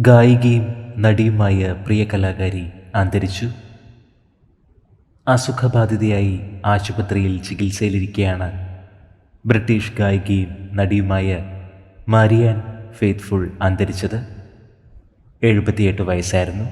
ഗായികയും നടിയുമായ പ്രിയ കലാകാരി അന്തരിച്ചു. അസുഖബാധിതയായി ആശുപത്രിയിൽ ചികിത്സയിലിരിക്കെയാണ് ബ്രിട്ടീഷ് ഗായികയും നടിയുമായ മാരിയാൻ ഫെയ്ത്ത്ഫുൾ അന്തരിച്ചത്. എഴുപത്തിയെട്ട് വയസ്സായിരുന്നു.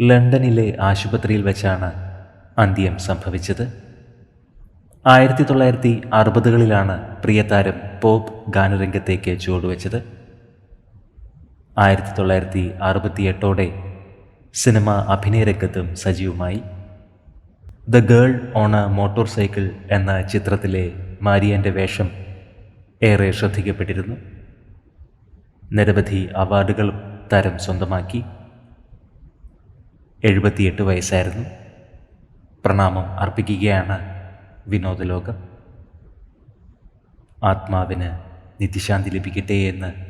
ലണ്ടനിലെ ആശുപത്രിയിൽ വെച്ചാണ് അന്ത്യം സംഭവിച്ചത്. ആയിരത്തി തൊള്ളായിരത്തി അറുപതുകളിലാണ് പ്രിയതാരം പോപ്പ് ഗാനരംഗത്തേക്ക് ചുവടുവെച്ചത്. ആയിരത്തി തൊള്ളായിരത്തി അറുപത്തി എട്ടോടെ സിനിമ അഭിനയരംഗത്തും സജീവമായി. The girl on a motorcycle എന്ന ചിത്രത്തിലെ മാരിയന്റെ വേഷം ഏറെ ശ്രദ്ധിക്കപ്പെട്ടിരുന്നു. നിരവധി അവാർഡുകൾ തരം സ്വന്തമാക്കി. എഴുപത്തിയെട്ട് വയസ്സായിരുന്നു. പ്രണാമം അർപ്പിക്കുകയാണ് വിനോദലോകം. ആത്മാവിന് നിത്യശാന്തി ലഭിക്കട്ടെ എന്ന്